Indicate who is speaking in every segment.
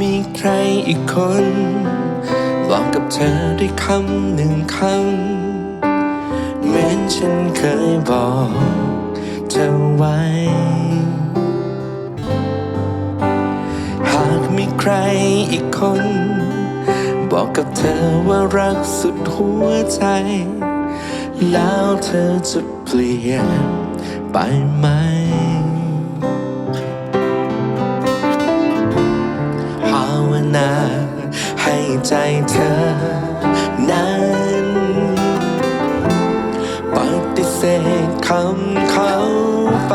Speaker 1: มีใครอีกคนบอกกับเธอด้วยคำหนึ่งคำ เหมือนฉันเคยบอกเธอไว้ หากมีใครอีกคน บอกกับเธอว่ารักสุดหัวใจ แล้วเธอจะเปลี่ยนไปไหม นา ให้ใจเธอนั้นปฏิเสธคำเขาไป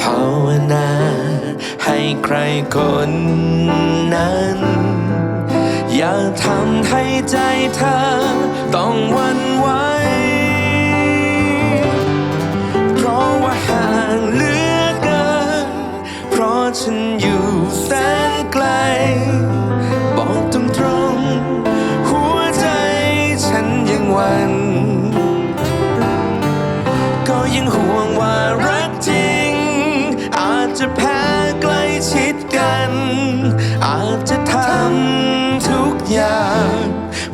Speaker 1: ภาวนา ให้ใครคนนั้น อย่าทำให้ใจเธอต้องหวันไหวเฉันอยู่แสนไกล บอกตรงตรงๆหัวใจฉันยังหวัน ก็ยังห่วงว่ารักจริง อาจจะแพ้ใกล้ชิดกัน อาจจะทำทุกอย่าง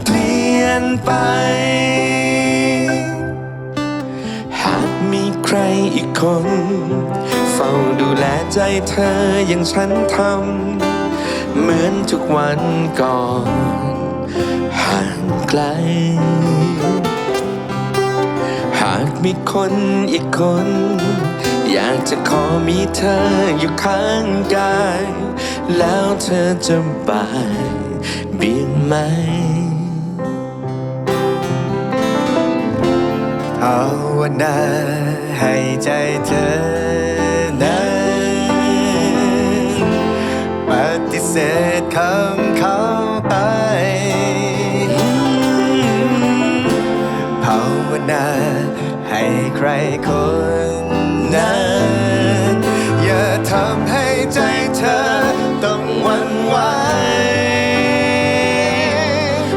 Speaker 1: เปลี่ยนไปหากมีใครอีกคน ฝ้าดูแลใจเธออย่างฉันทำ เหมือนทุกวันก่อน ห่างไกล หากมีคนอีกคน อยากจะขอมีเธออยู่ข้างกาย แล้วเธอจะบายเบี่ยงไหม
Speaker 2: ภาวนาให้ใจเธอ เสธคำเขาไป ภาวนาให้ใครคนนั้น อย่าทำให้ใจเธอต้องหวั่นไหว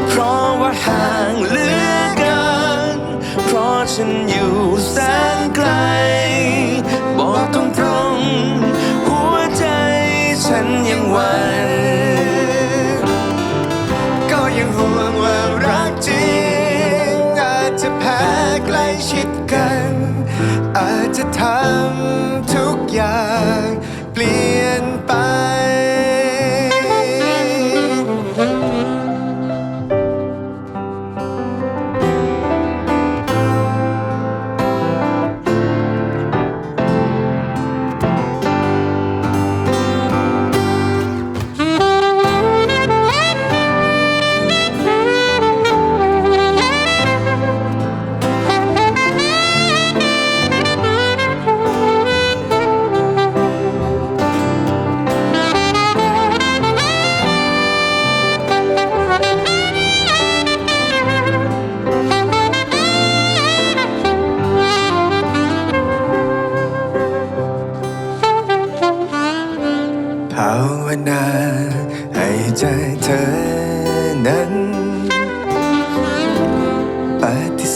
Speaker 1: เพราะว่าห่างเหลือเกินเพราะฉัน ฉันยังหวั่น
Speaker 2: ก็ยังห่วงว่ารักจริงอาจจะแพ้ใกล้ชิดกัน อาจจะทา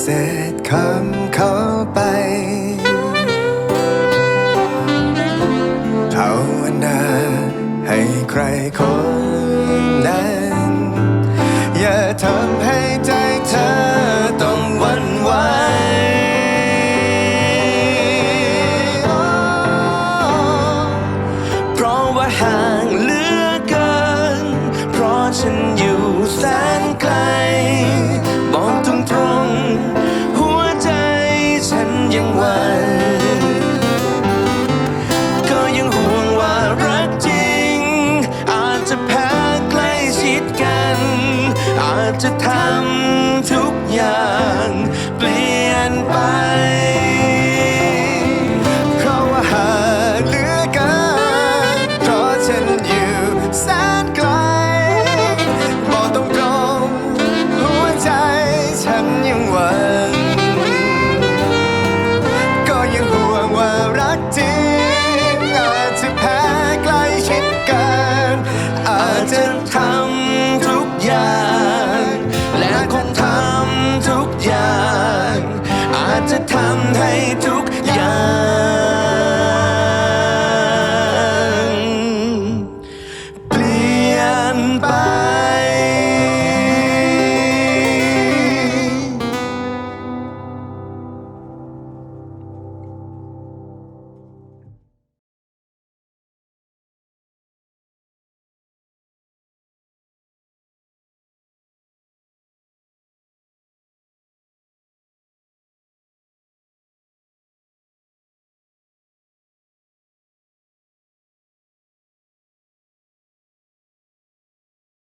Speaker 2: ฏิเสธคำเขาไป ภาวนาให้ใครคนนั้น อย่าทำให้ จะ
Speaker 1: ทำทุกอย่าง
Speaker 2: และ
Speaker 1: คงทำทุกอย่าง อาจจะทำให้